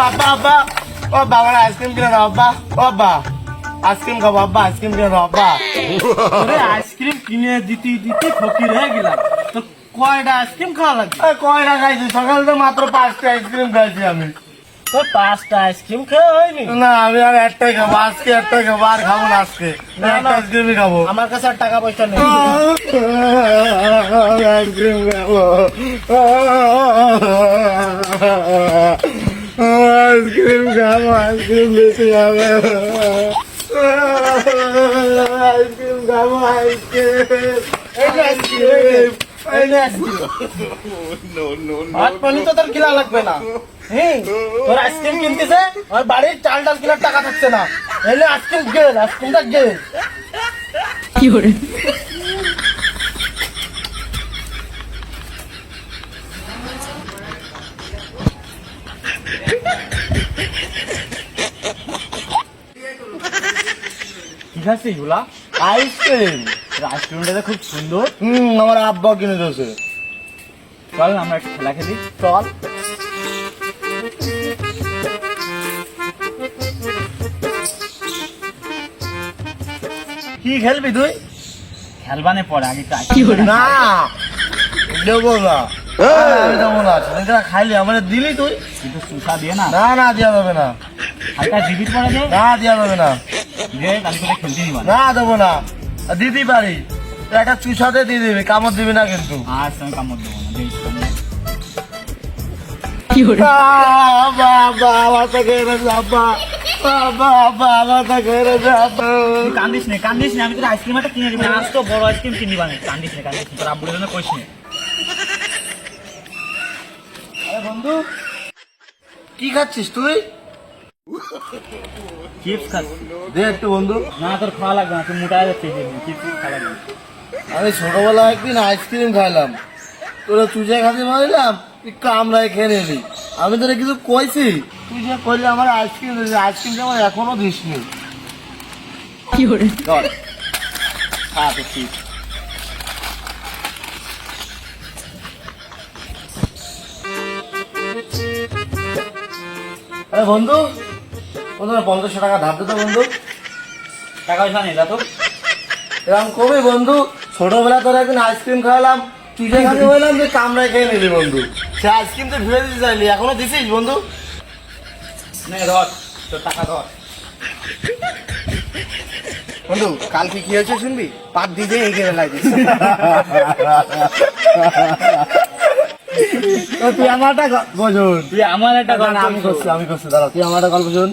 আব্বা আব্বা আব্বা ও বাবার আইসক্রিম কিনে দাও আব্বা ও আব্বা আইসক্রিম খাব আব্বা আইসক্রিম কিনে দাও আব্বা ওরে আইসক্রিম কিনে দিতে দিতে ফকির হয়ে গেলাম। তো কয়টা আইসক্রিম খাওয়া লাগবে? কয়টা খাইছি? সকাল তো মাত্র পাঁচটা আইসক্রিম খাইছি আমি। তো পাঁচটা আইসক্রিম খাওয়া হয়নি? না আমি আর একটাই খাব। আজকে একটাই খাব আর খাব না আজকে। না, না। আইসক্রিমই খাব। আমার কাছে আর টাকা পয়সা নেই। আইসক্রিম খাব। আইসক্রিম খাব আইসক্রিম বেশি খাব। Ice cream ice cream. পানি তো তোর কিনা লাগবে না। তোর আইসক্রিম কিনতেছে আর বাড়ির চাল ডাল কেনার টাকা থাকছে না। এলে আইসক্রিম গেল আইসক্রিমটা গেল। ঠিক আছে এগুলা আইসক্রিম আইসক্রিমটা খুব সুন্দর। হুম আমার আব্বা কিনে দিয়েছে। চল আমরা একটা খেলা খেলি। চল। কি খেলবি তুই? খেলবানে পরে আগে না দেবো না। দেবো না। খাইলি আমার দিলি তুই? কিন্তু সুসা দিয়ে না। না না দেওয়া যাবে না। হালকা জিবির পরে না দেওয়া যাবে না। যে আমি তোকে খেলতে দিবা না না দেবো না। দিতেই পারি। একটা চুষাতে দিয়ে দিবি কামড় দিবি না কিন্তু। কামড় দেবো না কান্দিস নে কান্দিস নে আমি তোর আইসক্রিম একটা কিনে দিবি আজ তো বড় আইসক্রিম কিনে কান্দিস নে কান্দিস তোর আব্বুর জন্য কইস নে। বন্ধু কি খাচ্ছিস তুই? চিপস খাচ্ছি দে একটু বন্ধু। না তোর খাওয়া লাগবে না তুই মোটা যাচ্ছে চিপস খাওয়া লাগবে আমি ছোটবেলায় একদিন আইসক্রিম খাইলাম। তোরা চুজে খাতে মারিলাম তুই কামড়ায় খেয়ে নিলি। আমি তোরা কিছু কইছি তুই যে করলি আমার আইসক্রিম দিলি আইসক্রিমটা আমার এখনও দিসনি। ধর। খা তো চিপস আরে বন্ধু বন্ধু পঞ্চাশশো টাকা ধার দিত বন্ধু। টাকা পয়সা নেই তো। এরকম কবি বন্ধু, ছোটবেলা তোর একদিন আইসক্রিম খাওয়ালাম চুজে খাতে বললাম যে কামড়ায় খেয়ে নিলি বন্ধু। সে আইসক্রিম তো ফিরে দিতে চাইলি, এখনও দিছিস বন্ধু? নে, ধর, তোর টাকা ধর। বন্ধু, কালকে কি হয়েছে শুনবি? পাত দিয়ে এই গেলে লাগিস তুই আমার একটা গল্প শোন তুই আমার একটা না, না, আমি করছি আমি করছি দাঁড়া তুই আমার একটা গল্প শোন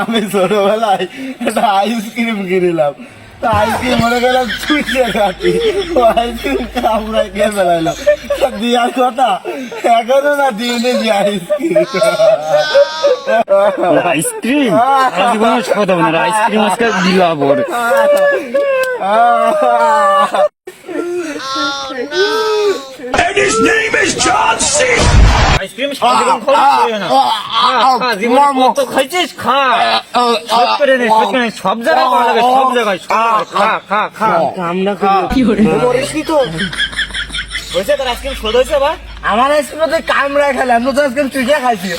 আমি ছোটবেলায় একটা আইসক্রিম কিনিলাম। তো আইসক্রিম মনে গেলাম চুইটে কাটি ও আইসক্রিম কামড়ায় খেয়ে ফেলাইলাম দিয়ার কথা এখনও না আইসক্রিম আইসক্রিম জীবনে কথা বলে আইসক্রিম আজকে দিলা বর আইসক্রিম সারা জীবন খাওয়া না। খা, জীবনে কত খাইছিস খা। সব করে নে সব করে সব জায়গায় ভালো লাগে সব জায়গায় সব জায়গায়। খা খা খা। কামড়া মরিস নি তো। হয়েছে তোর আইসক্রিম শোধ হয়েছে বা আমার আইসক্রিম তুই কামড়ায় খেলাম তো আইসক্রিম চুইটে খাইছি